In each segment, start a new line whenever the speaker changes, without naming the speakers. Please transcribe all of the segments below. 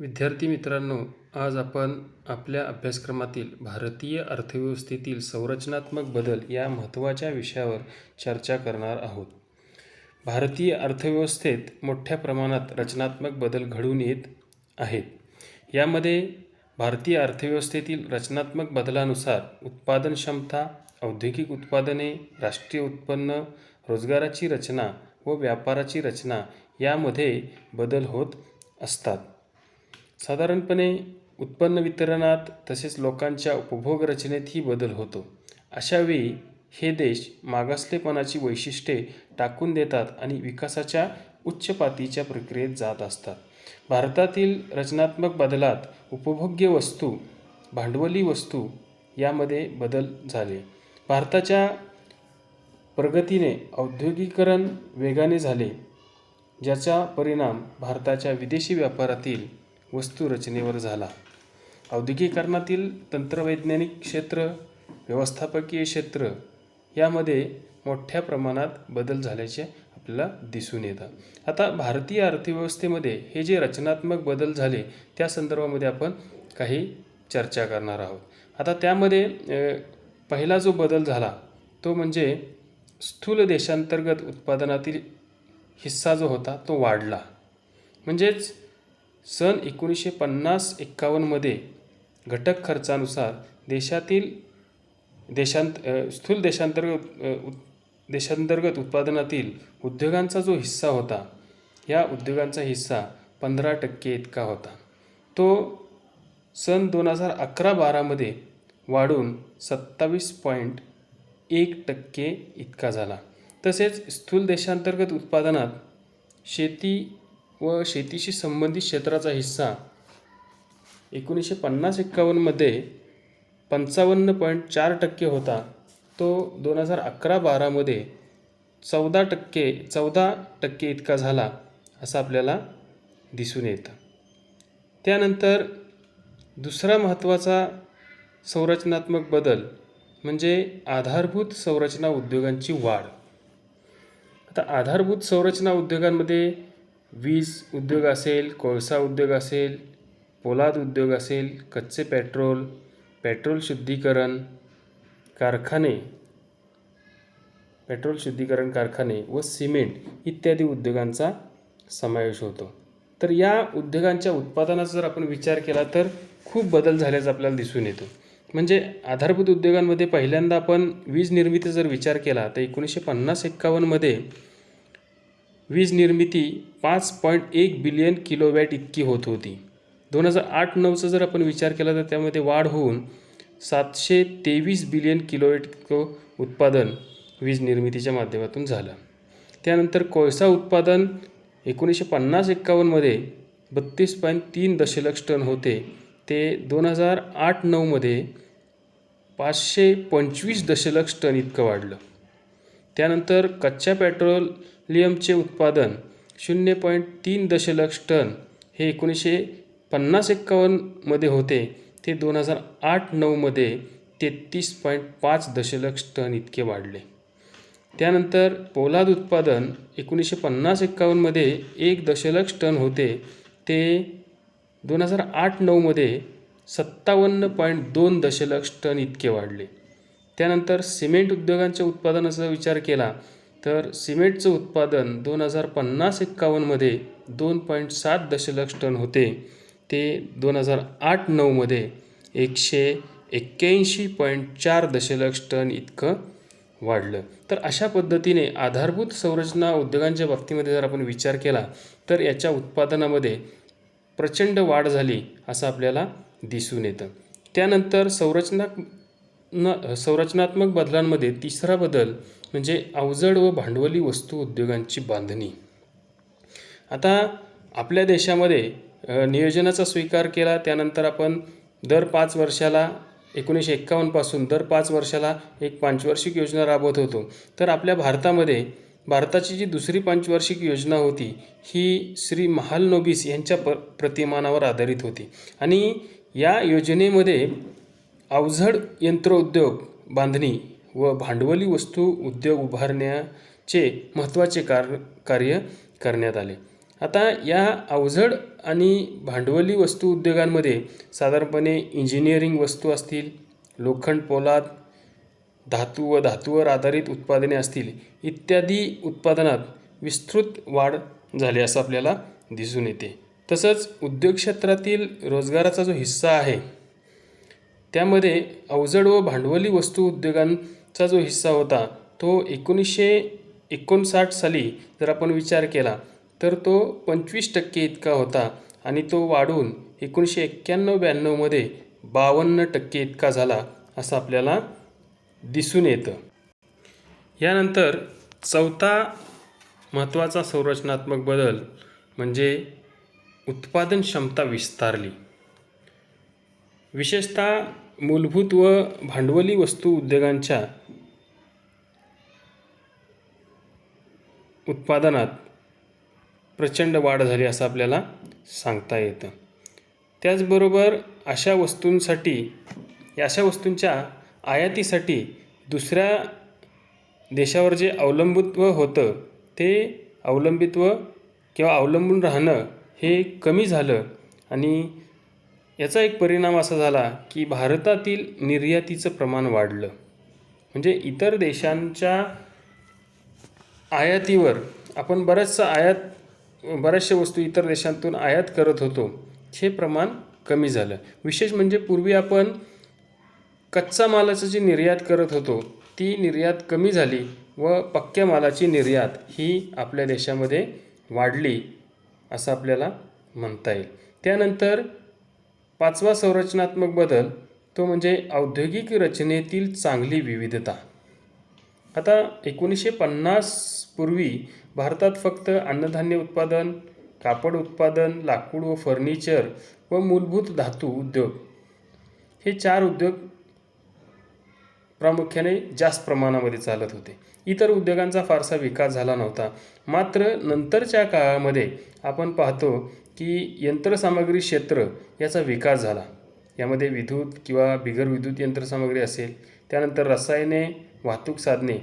विद्यार्थी मित्रांनो आज आपण आपल्या अभ्यासक्रमातील भारतीय अर्थव्यवस्थेतील संरचनात्मक बदल या महत्त्वाच्या विषयावर चर्चा करणार आहोत. भारतीय अर्थव्यवस्थेत मोठ्या प्रमाणात रचनात्मक बदल घडून येत आहेत. यामध्ये भारतीय अर्थव्यवस्थेतील रचनात्मक बदलानुसार उत्पादन क्षमता औद्योगिक उत्पादने राष्ट्रीय उत्पन्न रोजगाराची रचना व व्यापाराची रचना यामध्ये बदल होत असतात. साधारणपणे उत्पन्न वितरणात तसेच लोकांच्या उपभोग रचनेतही बदल होतो. अशावेळी हे देश मागासलेपणाची वैशिष्ट्ये टाकून देतात आणि विकासाच्या उच्च पातळीच्या प्रक्रियेत जात असतात. भारतातील रचनात्मक बदलात उपभोग्य वस्तू भांडवली वस्तू यामध्ये बदल झाले. भारताच्या प्रगतीने औद्योगिकरण वेगाने झाले ज्याचा परिणाम भारताच्या विदेशी व्यापारातील वस्तुरचनेवर झाला. औद्योगिकरणातील तंत्रवैज्ञानिक क्षेत्र व्यवस्थापकीय क्षेत्र यामध्ये मोठ्या प्रमाणात बदल झाल्याचे आपल्याला दिसून येतात आता भारतीय अर्थव्यवस्थेमध्ये हे जे रचनात्मक बदल झाले त्या संदर्भामध्ये आपण काही चर्चा करणार आहोत. आता त्यामध्ये पहिला जो बदल झाला तो म्हणजे स्थूल देशांतर्गत उत्पादनातील हिस्सा जो होता तो वाढला. म्हणजेच सन एकोणीसशे पन्नास एक्कावन्नमध्ये घटक खर्चानुसार देशातील देशांत स्थूल देशांतर्गत देशांतर्गत उत्पादनातील उद्योगांचा जो हिस्सा होता या उद्योगांचा हिस्सा पंधरा टक्के इतका होता. तो सन दोन हजार अकरा बारामध्ये वाढून सत्तावीस पॉईंट एक टक्के इतका झाला. तसेच स्थूल देशांतर्गत उत्पादनात शेती व शेतीशी संबंधित क्षेत्राचा हिस्सा. एकोणीसशे पन्नास एक्कावन्नमध्ये पंचावन्न पॉईंट चार टक्के होता. तो दोन हजार अकरा बारामध्ये चौदा टक्के चौदा टक्के इतका झाला असं आपल्याला दिसून येतं. त्यानंतर दुसरा महत्त्वाचा संरचनात्मक बदल म्हणजे आधारभूत संरचना उद्योगांची वाढ. आता आधारभूत संरचना उद्योगांमध्ये वीज उद्योग असेल कोळसा उद्योग असेल पोलाद उद्योग असेल कच्चे पेट्रोल पेट्रोल शुद्धीकरण कारखाने पेट्रोल शुद्धीकरण कारखाने व सिमेंट इत्यादी उद्योगांचा समावेश होतो. तर या उद्योगांच्या उत्पादनाचा जर आपण विचार केला तर खूप बदल झाल्याचं आपल्याला दिसून येतो. म्हणजे आधारभूत उद्योगांमध्ये पहिल्यांदा आपण वीज निर्मिती जर विचार केला तर एकोणीसशे पन्नास एक्कावन्नमध्ये वीज निर्मिती पाच पॉईंट एक बिलियन किलोवॅट इतकी होत होती. दोन हजार आठ नऊचा जर आपण विचार केला तर त्यामध्ये वाढ होऊन सातशे तेवीस बिलियन किलोवॅट इतकं उत्पादन वीज निर्मितीच्या माध्यमातून झालं. त्यानंतर कोळसा उत्पादन एकोणीसशे पन्नास एक्कावन्नमध्ये बत्तीस पॉईंट तीन दशलक्ष टन होते. ते दोन हजार आठ नऊमध्ये पाचशे पंचवीस दशलक्ष टन इतकं वाढलं. त्यानंतर कच्च्या पेट्रोलियमचे उत्पादन शून्य पॉईंट तीन दशलक्ष टन हे एकोणीसशे पन्नास एक्कावन्नमध्ये होते. ते दोन हजार आठ नऊमध्ये तेहतीस पॉईंट पाच दशलक्ष टन इतके वाढले. त्यानंतर पोलाद उत्पादन एकोणीसशे पन्नास एक्कावन्नमध्ये एक दशलक्ष टन होते. ते दोन हजार आठ नऊमध्ये सत्तावन्न पॉईंट दोन दशलक्ष टन इतके वाढले. त्यानंतर सिमेंट उद्योगांच्या उत्पादनाचा विचार केला तर सिमेंटचं उत्पादन दोन हजार पन्नास एक्कावन्नमध्ये दोन पॉईंट सात दशलक्ष टन होते. ते दोन हजार आठ नऊमध्ये एकशे एक्क्याऐंशी पॉईंट चार दशलक्ष टन इतकं वाढलं. तर अशा पद्धतीने आधारभूत संरचना उद्योगांच्या बाबतीमध्ये जर आपण विचार केला तर याच्या उत्पादनामध्ये प्रचंड वाढ झाली असं आपल्याला दिसून येतं. त्यानंतर संरचना न संरचनात्मक बदलांमध्ये तिसरा बदल म्हणजे अवजड व भांडवली वस्तू उद्योगांची बांधणी. आता आपल्या देशामध्ये नियोजनाचा स्वीकार केला त्यानंतर आपण दर पाच वर्षाला एकोणीसशे एक्कावन्नपासून दर पाच वर्षाला एक पंचवार्षिक योजना राबवत होतो. तर आपल्या भारतामध्ये भारताची जी दुसरी पंचवार्षिक योजना होती ही श्री महाल नोबीस यांच्या प प्रतिमानावर आधारित होती. आणि या योजनेमध्ये अवजड यंत्रोद्योग बांधणी व भांडवली वस्तू उद्योग उभारण्याचे महत्त्वाचे कार कार्य करण्यात आले. आता या अवजड आणि भांडवली वस्तू उद्योगांमध्ये साधारणपणे इंजिनिअरिंग वस्तू असतील लोखंड पोलाद धातू व धातूवर आधारित उत्पादने असतील इत्यादी उत्पादनात विस्तृत वाढ झाली असं आपल्याला दिसून येते. तसंच उद्योग क्षेत्रातील रोजगाराचा जो हिस्सा आहे त्यामध्ये अवजड व भांडवली वस्तू उद्योगांचा जो हिस्सा होता तो एकोणीसशे एकोणसाठ साली जर आपण विचार केला तर तो पंचवीस टक्के इतका होता आणि तो वाढून एकोणीसशे एक्क्याण्णव ब्याण्णवमध्ये बावन्न टक्के इतका झाला असं आपल्याला दिसून येतं. यानंतर चौथा महत्त्वाचा संरचनात्मक बदल म्हणजे उत्पादन क्षमता विस्तारली. विशेषतः मूलभूत व भांडवली वस्तू उद्योगांच्या उत्पादनात प्रचंड वाढ झाली असं आपल्याला सांगता येतं. त्याचबरोबर अशा वस्तूंसाठी या अशा वस्तूंच्या आयातीसाठी दुसऱ्या देशावर जे अवलंबित्व होतं ते अवलंबित्व किंवा अवलंबून राहणं हे कमी झालं आणि याचा एक परिणाम असा झाला की भारतातील निर्यातीचं प्रमाण वाढलं. म्हणजे इतर देशांच्या आयातीवर आपण बऱ्याचसा आयात बऱ्याचशा वस्तू इतर देशांतून आयात करत होतो हे प्रमाण कमी झालं. विशेष म्हणजे पूर्वी आपण कच्चा मालाचं जी निर्यात करत होतो ती निर्यात कमी झाली व पक्क्या मालाची निर्यात ही आपल्या देशामध्ये वाढली असं आपल्याला म्हणता येईल. त्यानंतर पाचवा संरचनात्मक बदल तो म्हणजे औद्योगिक रचनेतील चांगली विविधता. आता एकोणीसशे पन्नास पूर्वी भारतात फक्त अन्नधान्य उत्पादन कापड उत्पादन लाकूड व फर्निचर व मूलभूत धातू उद्योग हे चार उद्योग प्रामुख्याने जास्त प्रमाणामध्ये चालत होते. इतर उद्योगांचा फारसा विकास झाला नव्हता. मात्र नंतरच्या काळामध्ये आपण पाहतो की यंत्रसामग्री क्षेत्र याचा विकास झाला. यामध्ये विद्युत किंवा बिगर विद्युत यंत्रसामग्री असेल त्यानंतर रसायने वाहतूक साधने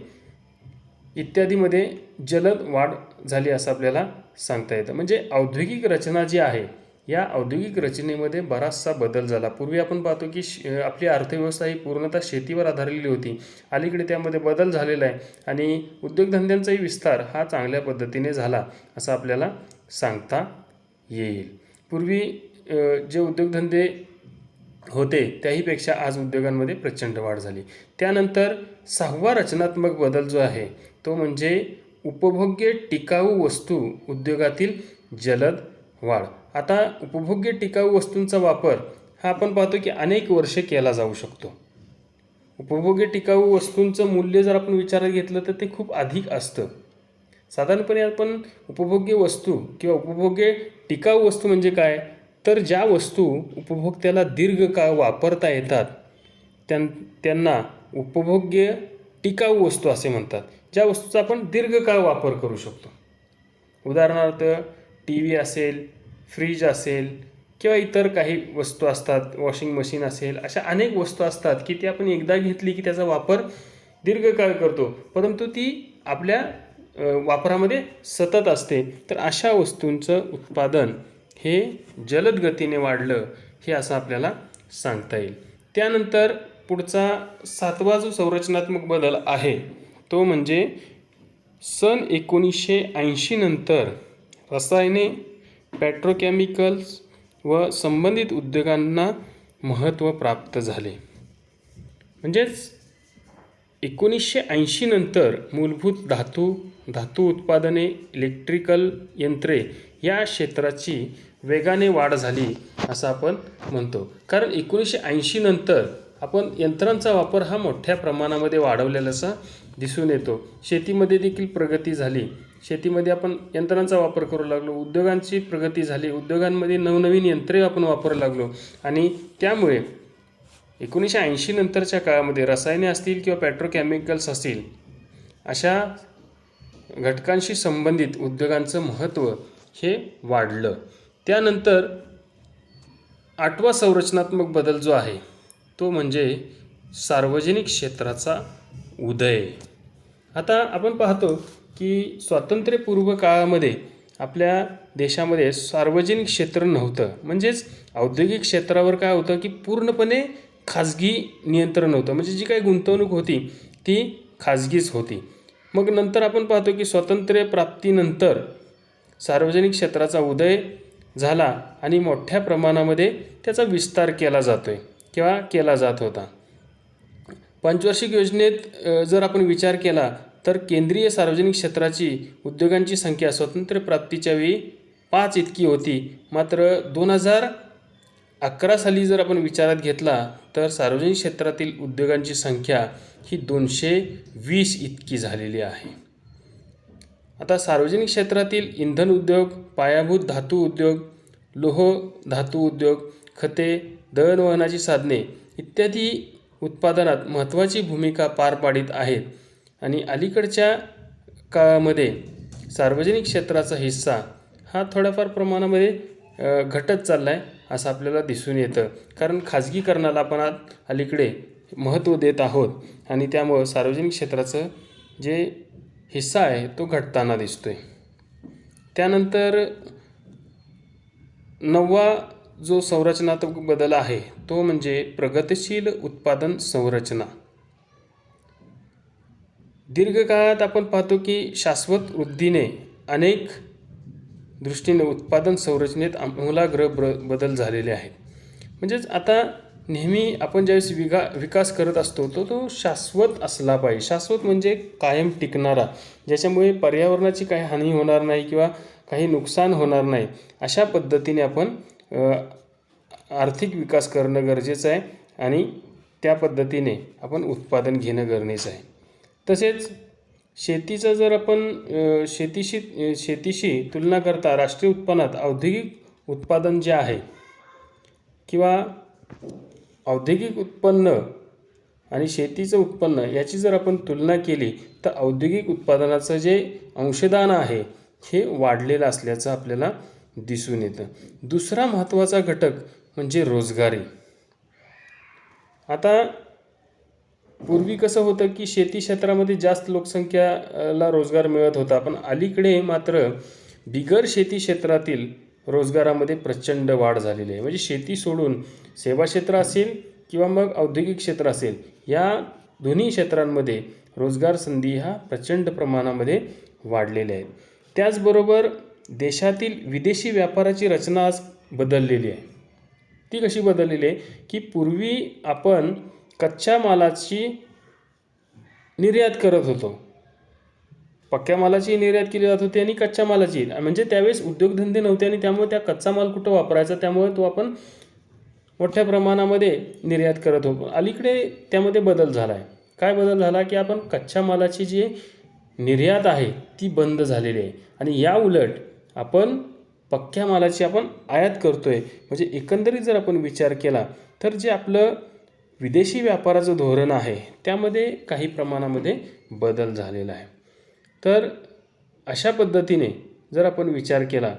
इत्यादीमध्ये जलद वाढ झाली असं आपल्याला सांगता येतं. म्हणजे औद्योगिक रचना जी आहे या औद्योगिक रचनेमध्ये बराचसा बदल झाला. पूर्वी आपण पाहतो की श आपली अर्थव्यवस्था ही पूर्णतः शेतीवर आधारलेली होती. अलीकडे त्यामध्ये बदल झालेला आहे आणि उद्योगधंद्यांचाही विस्तार हा चांगल्या पद्धतीने झाला असं आपल्याला सांगता येईल. पूर्वी जे उद्योगधंदे होते त्याहीपेक्षा आज उद्योगांमध्ये प्रचंड वाढ झाली. त्यानंतर सहावा रचनात्मक बदल जो आहे तो म्हणजे उपभोग्य टिकाऊ वस्तू उद्योगातील जलद वाढ. आता उपभोग्य टिकाऊ वस्तूंचा वापर हा आपण पाहतो की अनेक वर्षे केला जाऊ शकतो. उपभोग्य टिकाऊ वस्तूंचं मूल्य जर आपण विचारात घेतलं तर ते खूप अधिक असतं. साधारणपणे आपण उपभोग्य वस्तू किंवा उपभोग्य टिकाऊ वस्तू म्हणजे काय? तर ज्या वस्तू उपभोक्त्याला दीर्घकाळ वापरता येतात त्यां त्यांना उपभोग्य टिकाऊ वस्तू असे म्हणतात ज्या वस्तूचा आपण दीर्घकाळ वापर करू शकतो. उदाहरणार्थ टी व्ही असेल फ्रीज असेल किंवा इतर काही वस्तू असतात वॉशिंग मशीन असेल अशा अनेक वस्तू असतात की ती आपण एकदा घेतली की त्याचा वापर दीर्घकाळ करतो. परंतु ती आपल्या वापरामध्ये सतत असते. तर अशा वस्तूंचं उत्पादन हे जलद गतीने वाढलं हे असं आपल्याला सांगता येईल. त्यानंतर पुढचा सातवा जो संरचनात्मक बदल आहे तो म्हणजे सन एकोणीसशे ऐंशीनंतर रसायने पेट्रोकेमिकल्स व संबंधित उद्योगांना महत्त्व प्राप्त झाले. म्हणजेच एकोणीसशे ऐंशीनंतर मूलभूत धातू धातू उत्पादने इलेक्ट्रिकल यंत्रे या क्षेत्राची वेगाने वाढ झाली असं आपण म्हणतो. कारण एकोणीसशे ऐंशीनंतर आपण यंत्रांचा वापर हा मोठ्या प्रमाणामध्ये वाढवलेला असा दिसून येतो. शेतीमध्ये देखील प्रगती झाली. शेतीमध्ये आपण यंत्रांचा वापर करू लागलो उद्योगांची प्रगती झाली उद्योगांमध्ये नवनवीन यंत्रे आपण वापरू लागलो आणि त्यामुळे एकोणीसशे ऐंशी नंतरच्या काळामध्ये रसायने असतील किंवा पेट्रोकेमिकल्स असतील अशा घटकांशी संबंधित उद्योगांचं महत्त्व हे वाढलं. त्यानंतर आठवा संरचनात्मक बदल जो आहे तो म्हणजे सार्वजनिक क्षेत्राचा उदय. आता आपण पाहतो की स्वातंत्र्यपूर्व काळामध्ये आपल्या देशामध्ये सार्वजनिक क्षेत्र नव्हतं. म्हणजेच औद्योगिक क्षेत्रावर काय होतं की पूर्णपणे खाजगी नियंत्रण होतं म्हणजे जी काही गुंतवणूक होती ती खाजगीच होती. मग नंतर आपण पाहतो की स्वातंत्र्य प्राप्तीनंतर सार्वजनिक क्षेत्राचा उदय झाला आणि मोठ्या प्रमाणामध्ये त्याचा विस्तार केला जातो आहे किंवा केला जात होता. पंचवार्षिक योजनेत जर आपण विचार केला तर केंद्रीय सार्वजनिक क्षेत्राची उद्योगांची संख्या स्वतंत्र प्राप्तीच्या वेळी पाच इतकी होती. मात्र दोन हजार अकरा साली जर आपण विचारात घेतला तर सार्वजनिक क्षेत्रातील उद्योगांची संख्या ही दोनशे वीस इतकी झालेली आहे. आता सार्वजनिक क्षेत्रातील इंधन उद्योग पायाभूत धातू उद्योग लोह धातू उद्योग खते दळणवहनाची साधने इत्यादी उत्पादनात महत्त्वाची भूमिका पार पाडित आहेत. आणि अलीकडच्या काळामध्ये सार्वजनिक क्षेत्राचा हिस्सा हा थोड्याफार प्रमाणामध्ये घटत चालला आहे असं आपल्याला दिसून येतं. कारण खाजगीकरणाला आपण आज अलीकडे महत्त्व देत आहोत आणि त्यामुळं सार्वजनिक क्षेत्राचं जे हिस्सा आहे तो घटताना दिसतो आहे त्यानंतर नववा जो संरचनात्मक बदल आहे तो म्हणजे प्रगतिशील उत्पादन संरचना. दीर्घकाळात आपण पाहतो की शाश्वत वृद्धीने अनेक दृष्टीने उत्पादन संरचनेत आमूलाग्र ब्र बदल झालेले आहेत. म्हणजेच आता नेहमी आपण ज्यावेळेस विगा विकास करत असतो तो तो शाश्वत असला पाहिजे. शाश्वत म्हणजे कायम टिकणारा ज्याच्यामुळे पर्यावरणाची काही हानी होणार नाही किंवा काही नुकसान होणार नाही. अशा पद्धतीने आपण आर्थिक विकास करणं गरजेचं आहे आणि त्या पद्धतीने आपण उत्पादन घेणं गरजेचं आहे. तसेच शेतीचं जर आपण शेतीशी शेतीशी तुलना करता राष्ट्रीय उत्पन्नात औद्योगिक उत्पादन जे आहे किंवा औद्योगिक उत्पन्न आणि शेतीचं उत्पन्न याची जर आपण तुलना केली तर औद्योगिक उत्पादनाचं जे अंशदान आहे हे वाढलेलं असल्याचं आपल्याला दिसून येतं. दुसरा महत्त्वाचा घटक म्हणजे रोजगारी. आता पूर्वी कसं होतं की शेती क्षेत्रामध्ये जास्त लोकसंख्याला रोजगार मिळत होता पण अलीकडे मात्र बिगर शेती क्षेत्रातील रोजगारामध्ये प्रचंड वाढ झालेली आहे. म्हणजे शेती सोडून सेवा क्षेत्र असेल किंवा मग औद्योगिक क्षेत्र असेल या दोन्ही क्षेत्रांमध्ये रोजगार संधी ह्या प्रचंड प्रमाणामध्ये वाढलेल्या आहेत त्याचबरोबर देशातील विदेशी व्यापाराची रचना आज बदललेली आहे. ती कशी बदललेली आहे? की पूर्वी आपण कच्च्या मालाची निर्यात करत होतो. पक्क्या मालाची निर्यात केली जात होती आणि कच्च्या मालाची. म्हणजे त्यावेळेस उद्योगधंदे नव्हते आणि त्यामुळे त्या कच्चा माल कुठं वापरायचा त्यामुळे तो आपण मोठ्या प्रमाणामध्ये निर्यात करत होतो. अलीकडे त्यामध्ये बदल झाला आहे काय बदल झाला की आपण कच्च्या मालाची जी निर्यात आहे ती बंद झालेली आहे. आणि या उलट आपण पक्क्या मालाची आपण आयात करतो आहे म्हणजे एकंदरीत जर आपण विचार केला तर जे आपलं विदेशी व्यापाराचं धोरण आहे त्यामध्ये काही प्रमाणामध्ये बदल झालेला आहे. तर अशा पद्धतीने जर आपण विचार केला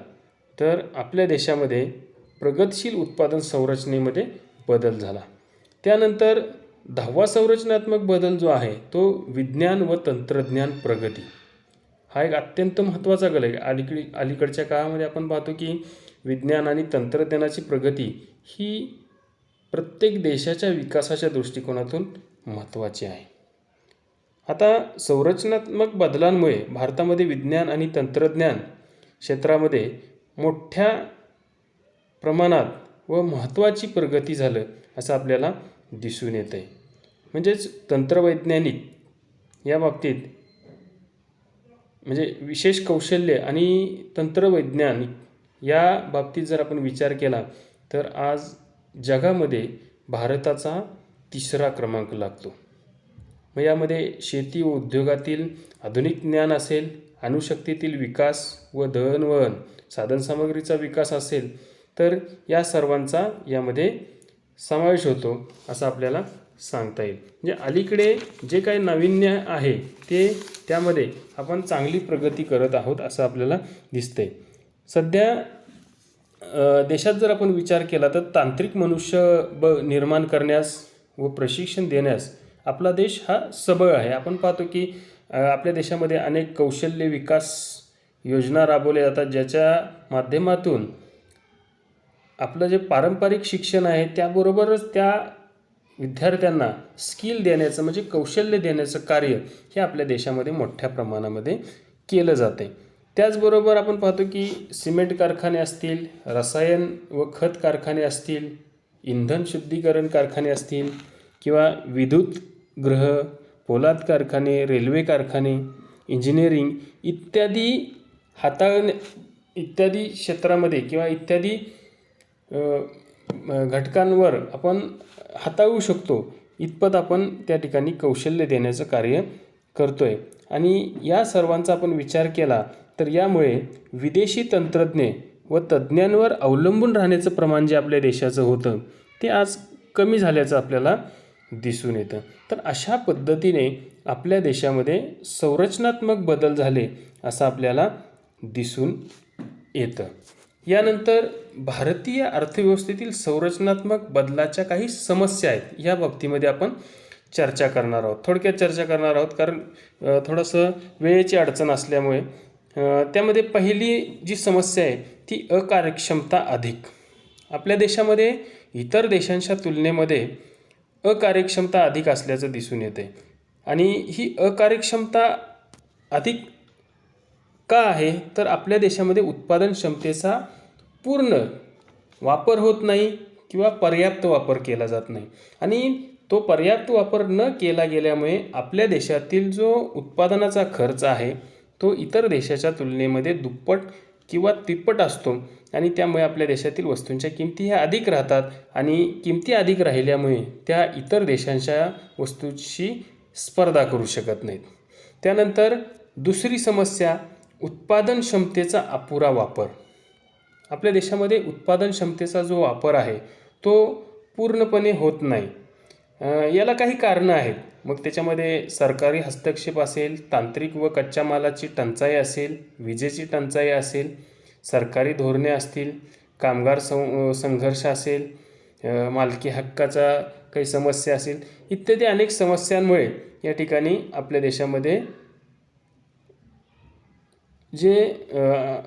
तर आपल्या देशामध्ये प्रगतशील उत्पादन संरचनेमध्ये बदल झाला. त्यानंतर दहावा संरचनात्मक बदल जो आहे तो विज्ञान व तंत्रज्ञान प्रगती. हा एक अत्यंत महत्त्वाचा गल आहे. अलीकडे अलीकडच्या काळामध्ये आपण पाहतो की विज्ञान आणि तंत्रज्ञानाची प्रगती ही प्रत्येक देशाच्या विकासाच्या दृष्टिकोनातून महत्त्वाची आहे. आता संरचनात्मक बदलांमुळे भारतामध्ये विज्ञान आणि तंत्रज्ञान क्षेत्रामध्ये मोठ्या प्रमाणात व महत्त्वाची प्रगती झालं असं आपल्याला दिसून येतं आहे म्हणजेच तंत्रवैज्ञानिक या बाबतीत म्हणजे विशेष कौशल्य आणि तंत्रवैज्ञानिक या बाबतीत जर आपण विचार केला तर आज जगामध्ये भारताचा तिसरा क्रमांक लागतो. मग यामध्ये शेती व उद्योगातील आधुनिक ज्ञान असेल अणुशक्तीतील विकास व दळणवळण साधनसामग्रीचा विकास असेल तर या सर्वांचा यामध्ये समावेश होतो असं आपल्याला सांगता येईल. म्हणजे अलीकडे जे काही नाविन्य आहे ते त्यामध्ये आपण चांगली प्रगती करत आहोत असं आपल्याला दिसतंय. सध्या देशात जर आपण विचार केला तर तांत्रिक मनुष्य ब निर्माण करण्यास व प्रशिक्षण देण्यास आपला देश हा सबळ आहे. आपण पाहतो की आपल्या देशामध्ये अनेक कौशल्य विकास योजना राबवल्या जातात ज्याच्या माध्यमातून आपलं जे पारंपरिक शिक्षण आहे त्याबरोबरच त्या विद्यार्थ्यांना स्किल देण्याचं म्हणजे कौशल्य देण्याचं कार्य हे आपल्या देशामध्ये मोठ्या प्रमाणामध्ये केलं जाते. त्याचबरोबर आपण पाहतो की सिमेंट कारखाने असतील रसायन व खत कारखाने असतील इंधन शुद्धीकरण कारखाने असतील किंवा विद्युत ग्रह पोलाद कारखाने रेल्वे कारखाने इंजिनिअरिंग इत्यादी हाताळणे इत्यादी क्षेत्रामध्ये किंवा इत्यादी घटकांवर आपण हाताळू शकतो इतपत आपण त्या ठिकाणी कौशल्य देण्याचं कार्य करतो आहे आणि या सर्वांचा आपण विचार केला तर यामुळे विदेशी तंत्रज्ञ व तज्ज्ञांवर अवलंबून राहण्याचं प्रमाण जे आपल्या देशाचं होतं ते आज कमी झाल्याचं आपल्याला दिसून येतं. तर अशा पद्धतीने आपल्या देशामध्ये संरचनात्मक बदल झाले असं आपल्याला दिसून येतं. यानंतर भारतीय अर्थव्यवस्थेतील संरचनात्मक बदलाच्या काही समस्या आहेत या बाबतीमध्ये आपण चर्चा करणार आहोत. थोडक्यात चर्चा करणार आहोत कारण थोडंसं वेळेची अडचण असल्यामुळे त्यामध्ये पहिली जी समस्या आहे ती अकार्यक्षमता अधिक. आपल्या देशामध्ये इतर देशांच्या तुलनेमध्ये अकार्यक्षमता अधिक असल्याचं दिसून येते आणि ही अकार्यक्षमता अधिक का आहे? तर आपल्या देशामध्ये उत्पादन क्षमतेचा पूर्ण वापर होत नाही किंवा पर्याप्त वापर केला जात नाही. आणि तो पर्याप्त वापर न केला गेल्यामुळे आपल्या देशातील जो उत्पादनाचा खर्च आहे तो इतर देशाच्या तुलनेमध्ये दुप्पट किंवा तिप्पट असतो. आणि त्यामुळे आपल्या देशातील वस्तूंच्या किमती ह्या अधिक राहतात. आणि किमती अधिक राहिल्यामुळे त्या इतर देशांच्या वस्तूंशी स्पर्धा करू शकत नाहीत. त्यानंतर दुसरी समस्या उत्पादन क्षमतेचा अपुरा वापर. आपल्या देशामध्ये उत्पादन क्षमतेचा जो वापर आहे तो पूर्णपणे होत नाही. याला काही कारणं आहेत. मग त्याच्यामध्ये सरकारी हस्तक्षेप असेल तांत्रिक व कच्च्या मालाची टंचाई असेल विजेची टंचाई असेल सरकारी धोरणे असतील कामगार सं संघर्ष असेल मालकी हक्काचा काही समस्या असेल इत्यादी अनेक समस्यांमुळे या ठिकाणी आपल्या देशामध्ये जे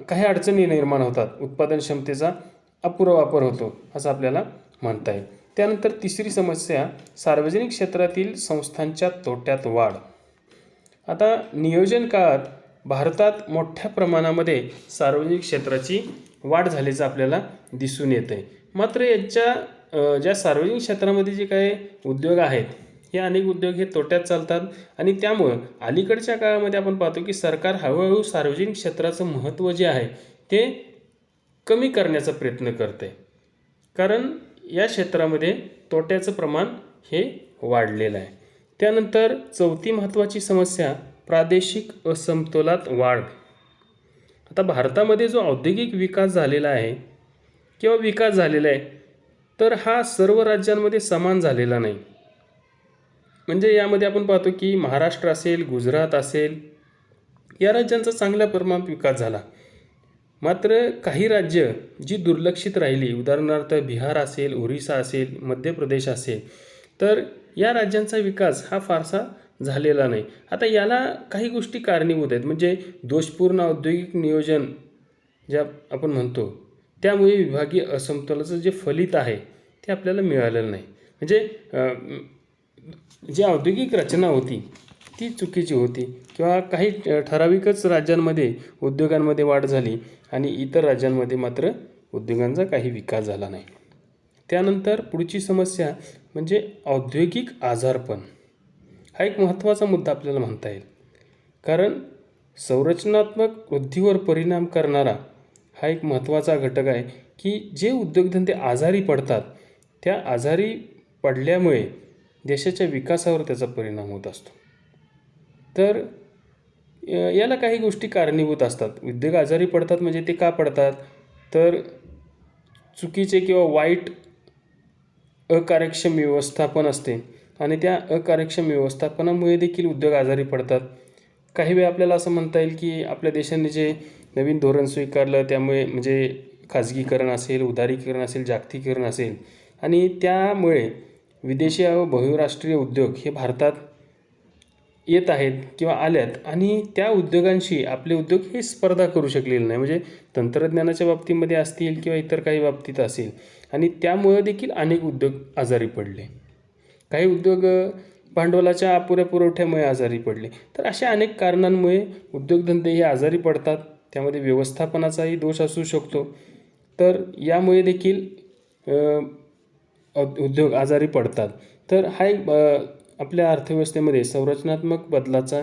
काही अडचणी निर्माण होतात उत्पादन क्षमतेचा अपुरा वापर होतो असं आपल्याला म्हणता येईल. त्यानंतर तिसरी समस्या सार्वजनिक क्षेत्रातील संस्थांच्या तोट्यात वाढ. आता नियोजन काळात भारतात मोठ्या प्रमाणामध्ये सार्वजनिक क्षेत्राची वाढ झाल्याचं आपल्याला दिसून येतं आहे मात्र याच्या ज्या सार्वजनिक क्षेत्रामध्ये जे काही उद्योग आहेत हे अनेक उद्योग हे तोट्यात चालतात आणि त्यामुळं अलीकडच्या काळामध्ये आपण पाहतो की सरकार हळूहळू सार्वजनिक क्षेत्राचं महत्त्व जे आहे ते कमी करण्याचा प्रयत्न करते कारण या क्षेत्रामध्ये तोट्याचं प्रमाण हे वाढलेलं आहे. त्यानंतर चौथी महत्त्वाची समस्या प्रादेशिक असमतोलात वाढ. आता भारतामध्ये जो औद्योगिक विकास झालेला आहे किंवा विकास झालेला आहे तर हा सर्व राज्यांमध्ये समान झालेला नाही. म्हणजे यामध्ये आपण पाहतो की महाराष्ट्र असेल गुजरात असेल या राज्यांचा चांगल्या प्रमाणात विकास झाला. मात्र काही राज्य जी दुर्लक्षित राहिली उदाहरणार्थ बिहार असेल ओरिसा असेल मध्य प्रदेश असेल तर या राज्यांचा विकास हा फारसा झालेला नाही. आता याला काही गोष्टी कारणीभूत आहेत. म्हणजे दोषपूर्ण औद्योगिक नियोजन ज्या आपण म्हणतो त्यामुळे विभागीय असमतोलाचं जे फलित आहे ते आपल्याला मिळालेलं नाही. म्हणजे जी औद्योगिक रचना होती ती चुकीची होती. किंवा काही ठराविकच राज्यांमध्ये उद्योगांमध्ये वाढ झाली आणि इतर राज्यांमध्ये मात्र उद्योगांचा काही विकास झाला नाही. त्यानंतर पुढची समस्या म्हणजे औद्योगिक आजारपण. हा एक महत्त्वाचा मुद्दा आपल्याला म्हणता येईल. कारण संरचनात्मक वृद्धीवर परिणाम करणारा हा एक महत्त्वाचा घटक आहे की जे उद्योगधंदे आजारी पडतात त्या आजारी पडल्यामुळे देशाच्या विकासावर त्याचा परिणाम होत असतो. तर याला काही गोष्टी कारणीभूत असतात. उद्योग आजारी पडतात म्हणजे ते का पडतात? तर चुकीचे किंवा वाईट अकार्यक्षम व्यवस्थापन असते. आणि त्या अकार्यक्षम व्यवस्थापनामुळे देखील उद्योग आजारी पडतात. काही वेळा आपल्याला असं म्हणता येईल की आपल्या देशाने जे नवीन धोरण स्वीकारलं त्यामुळे म्हणजे खाजगीकरण असेल उदारीकरण असेल जागतिकीकरण असेल. आणि त्यामुळे विदेशी व बहुराष्ट्रीय उद्योग हे भारतात येत आहेत किंवा आल्यात आणि त्या उद्योगांशी आपले उद्योग हे स्पर्धा करू शकलेले नाही. म्हणजे तंत्रज्ञानाच्या बाबतीमध्ये असतील किंवा इतर काही बाबतीत असेल. आणि त्यामुळं देखील अनेक उद्योग आजारी पडले. काही उद्योग भांडवलाच्या अपुऱ्या पुरवठ्यामुळे आजारी पडले. तर अशा अनेक कारणांमुळे उद्योगधंदे हे आजारी पडतात. त्यामध्ये व्यवस्थापनाचाही दोष असू शकतो. तर यामुळे देखील उद्योग आजारी पडतात. तर हा एक आपल्या अर्थव्यवस्थेमध्ये संरचनात्मक बदलाचा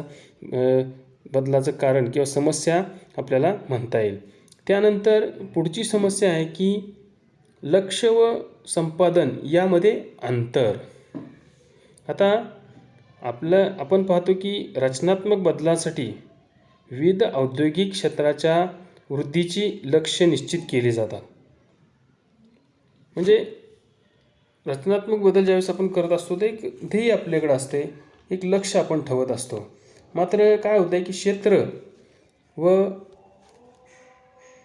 बदलाचं कारण किंवा समस्या आपल्याला म्हणता येईल. त्यानंतर पुढची समस्या आहे की लक्ष व संपादन यामध्ये अंतर. आता आपलं आपण पाहतो की रचनात्मक बदलासाठी विविध औद्योगिक क्षेत्राच्या वृद्धीची लक्ष निश्चित केली जातात. म्हणजे रचनात्मक बदल ज्यावेळेस आपण करत असतो ते एक ध्येय आपल्याकडे असते एक लक्ष आपण ठेवत असतो. मात्र काय होतं आहे की क्षेत्र व